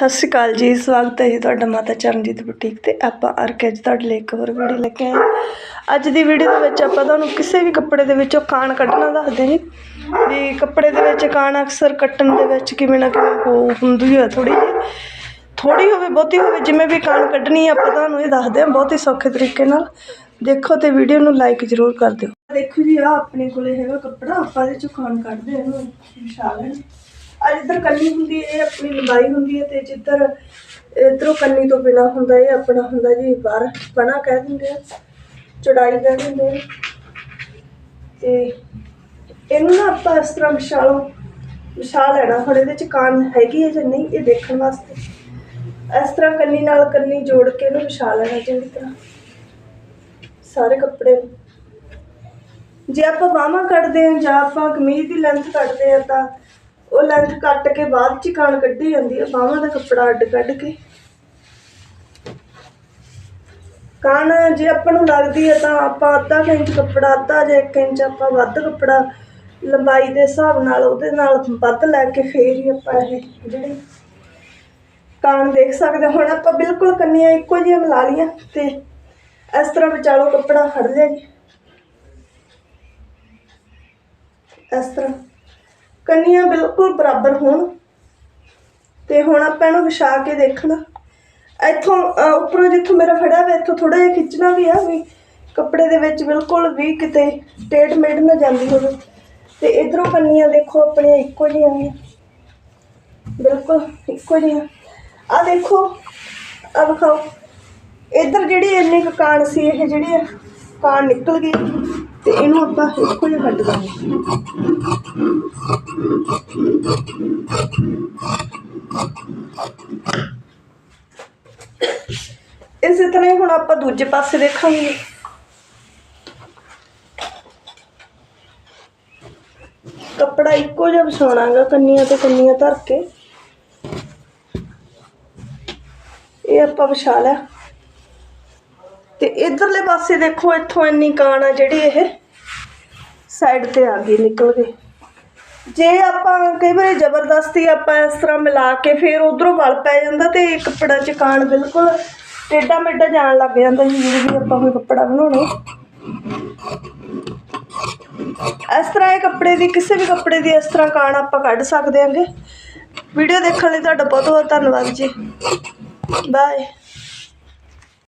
ਸਤਿ ਸ਼੍ਰੀ ਅਕਾਲ ਜੀ, ਸਵਾਗਤ ਹੈ ਜੀ ਤੁਹਾਡਾ ਮਾਤਾ ਚਰਨਜੀਤ ਬੁਟੀਕ ਤੇ ਆਪਾਂ ਅਰ ਕੇ ਅੱਜ ਤੁਹਾਡੇ ਲਈ ਇੱਕ ਹੋਰ ਵੀਡੀਓ ਲੈ ਕੇ ਆਏ ਹਾਂ। ਅੱਜ ਦੀ ਵੀਡੀਓ ਦੇ ਵਿੱਚ ਆਪਾਂ ਤੁਹਾਨੂੰ ਕਿਸੇ ਵੀ ਕੱਪੜੇ ਦੇ ਵਿੱਚੋਂ ਕਾਣ ਕੱਢਣਾ ਦੱਸਦੇ ਜੀ ਵੀ ਕੱਪੜੇ ਦੇ ਵਿੱਚ ਕਾਣ ਅਕਸਰ ਕੱਟਣ ਦੇ ਵਿੱਚ ਕਿਵੇਂ ਨਾ ਕਿਵੇਂ ਹੋ ਹੁੰਦੀ ਹੈ ਥੋੜੀ ਜਿਹੀ। ਥੋੜੀ ਹੋਵੇ, ਬਹੁਤੀ ਹੋਵੇ, ਜਿਵੇਂ ਵੀ ਕਾਣ ਕੱਢਣੀ ਹੈ ਆਪਾਂ ਤੁਹਾਨੂੰ ਇਹ ਦੱਸਦੇ ਹਾਂ ਬਹੁਤ ਹੀ ਸੌਖੇ ਤਰੀਕੇ ਨਾਲ। ਦੇਖੋ ਤੇ ਵੀਡੀਓ ਨੂੰ ਲਾਈਕ ਜ਼ਰੂਰ ਕਰ ਦਿਓ। ਦੇਖੋ ਜੀ ਆ ਆਪਣੇ ਕੋਲੇ ਹੈਗਾ ਕੱਪੜਾ, ਆਪਾਂ ਇਹਦੇ ਚੋਂ ਕਾਣ ਕੱਢਦੇ ਹਾਂ ਇਹਨੂੰ, ਵਿਛਾ ਲੈਣ। ਆ ਜਿੱਧਰ ਕੰਨੀ ਹੁੰਦੀ ਹੈ, ਇਹ ਆਪਣੀ ਲੰਬਾਈ ਹੁੰਦੀ ਹੈ ਤੇ ਜਿੱਧਰ ਇਧਰੋਂ ਕੰਨੀ ਤੋਂ ਬਿਨਾ ਹੁੰਦਾ, ਇਹ ਆਪਣਾ ਹੁੰਦਾ ਜੀ, ਬਾਹਰ ਬਣਾ ਕਹਿ ਦਿੰਦੇ ਆ, ਚੌੜਾਈ ਕਹਿ ਦਿੰਦੇ ਆ। ਤੇ ਇਹਨੂੰ ਨਾ ਆਪਾਂ ਇਸ ਤਰ੍ਹਾਂ ਵਿਛਾਲੋ, ਵਿਛਾ ਲੈਣਾ, ਹੁਣ ਇਹਦੇ ਚ ਕਾਨ ਹੈਗੀ ਹੈ ਜਾਂ ਨਹੀਂ, ਇਹ ਦੇਖਣ ਵਾਸਤੇ। ਇਸ ਤਰ੍ਹਾਂ ਕੰਨੀ ਨਾਲ ਕੰਨੀ ਜੋੜ ਕੇ ਇਹਨੂੰ ਵਿਛਾ ਲੈਣਾ ਚੰਗੀ ਤਰ੍ਹਾਂ। ਸਾਰੇ ਕੱਪੜੇ ਨੂੰ। ਜੇ ਆਪਾਂ ਬਾਹਾਂ ਕੱਢਦੇ ਹਾਂ ਜਾਂ ਆਪਾਂ ਕਮੀਜ਼ ਦੀ ਲੈਂਥ ਕੱਢਦੇ ਹਾਂ ਤਾਂ ਉਹ ਲੈਂਥ ਕੱਟ ਕੇ ਬਾਅਦ ਚ ਕਾਣ ਕੱਢੀ ਜਾਂਦੀ ਹੈ ਬਾਹਾਂ ਦਾ ਕੱਪੜਾ ਅੱਡ ਕੱਢ ਕੇ। ਕਾਣ ਜੇ ਆਪਾਂ ਨੂੰ ਲੱਗਦੀ ਹੈ ਤਾਂ ਆਪਾਂ ਅੱਧਾ ਇੰਚ ਕੱਪੜਾ, ਅੱਧਾ ਜਾਂ 1 ਇੰਚ ਆਪਾਂ ਵੱਧ ਕੱਪੜਾ ਲੰਬਾਈ ਦੇ ਹਿਸਾਬ ਨਾਲ ਉਹਦੇ ਨਾਲ ਵੱਧ ਲੈ ਕੇ ਫੇਰ ਹੀ ਆਪਾਂ ਇਹ ਜਿਹੜੇ ਕਾਣ ਦੇਖ ਸਕਦੇ ਹੁਣ ਆਪਾਂ ਬਿਲਕੁਲ ਕੰਨੀਆਂ ਇੱਕੋ ਜਿਹੀਆਂ ਮਿਲਾ ਲਈਆਂ ਤੇ ਇਸ ਤਰ੍ਹਾਂ ਵਿਚਾਲੋ ਕੱਪੜਾ ਫੜ ਲਿਆ ਜੀ ਇਸ ਤਰ੍ਹਾਂ। ਕੰਨੀਆਂ ਬਿਲਕੁਲ ਬਰਾਬਰ ਹੋਣ। ਤੇ ਹੁਣ ਆਪਾਂ ਇਹਨੂੰ ਵਿਛਾ ਕੇ ਦੇਖਣਾ। ਇੱਥੋਂ ਉੱਪਰੋਂ ਜਿੱਥੋਂ ਮੇਰਾ ਫੜਿਆ ਵਾ, ਇੱਥੋਂ ਥੋੜਾ ਜਿਹਾ ਖਿੱਚਣਾ ਵੀ ਆ ਵੀ ਕੱਪੜੇ ਦੇ ਵਿੱਚ ਬਿਲਕੁਲ ਵੀ ਕਿਤੇ ਟੇਟ ਮੇਡ ਨਾ ਜਾਂਦੀ ਹੋਵੇ। ਤੇ ਇਧਰੋਂ ਕੰਨੀਆਂ ਦੇਖੋ, ਆਪਣੀਆਂ ਇੱਕੋ ਜਿਹੀਆਂ ਨੇ। ਬਿਲਕੁਲ ਇੱਕੋ ਜਿਹੀਆਂ। ਆ ਦੇਖੋ, ਆ ਵਿਖਾਓ। ਇੱਧਰ ਜਿਹੜੀ ਇੰਨੀ ਕੁ ਕਾਣ ਸੀ, ਇਹ ਜਿਹੜੀ ਕਾਣ ਨਿਕਲ ਗਈ। ਤੇ ਇਹਨੂੰ ਆਪਾਂ ਇੱਕੋ ਜਿਹਾ ਕੱਢ ਦਾਂਗੇ। ਇਸੇ ਤਰ੍ਹਾਂ ਹੀ ਹੁਣ ਆਪਾਂ ਦੂਜੇ ਪਾਸੇ ਦੇਖਾਂਗੇ। ਕੱਪੜਾ ਇੱਕੋ ਜਿਹਾ ਵਿਛਾਉਣਾਗਾ ਕੰਨੀਆਂ ਤੇ ਕੰਨੀਆਂ ਧਰ ਕੇ। ਇਹ ਆਪਾਂ ਵਿਛਾ ਲਿਆ। ਤੇ ਇਧਰਲੇ ਪਾਸੇ ਦੇਖੋ, ਇੱਥੋਂ ਇੰਨੀ ਕਾਣ ਆ ਜਿਹੜੀ ਇਹ ਸਾਈਡ ਤੇ ਆ ਗਈ ਨਿਕਲ ਕੇ। ਜੇ ਆਪਾਂ ਕਈ ਵਾਰੀ ਜ਼ਬਰਦਸਤੀ ਆਪਾਂ ਇਸ ਤਰ੍ਹਾਂ ਮਿਲਾ ਕੇ ਫਿਰ ਉਧਰੋਂ ਵਲ ਪੈ ਜਾਂਦਾ ਤੇ ਕੱਪੜਾ ਚ ਕਾਣ ਬਿਲਕੁਲ ਟੇਢਾ ਮੇਢਾ ਜਾਣ ਲੱਗ ਜਾਂਦਾ ਜੀ ਜਦੋਂ ਵੀ ਆਪਾਂ ਕੋਈ ਕੱਪੜਾ ਬਣਾਉਣਾ। ਇਸ ਤਰ੍ਹਾਂ ਇਹ ਕੱਪੜੇ ਦੀ, ਕਿਸੇ ਵੀ ਕੱਪੜੇ ਦੀ ਇਸ ਤਰ੍ਹਾਂ ਕਾਣ ਆਪਾਂ ਕੱਢ ਸਕਦੇ ਹਾਂਗੇ। ਵੀਡੀਓ ਦੇਖਣ ਲਈ ਤੁਹਾਡਾ ਬਹੁਤ ਬਹੁਤ ਧੰਨਵਾਦ ਜੀ। ਬਾਏ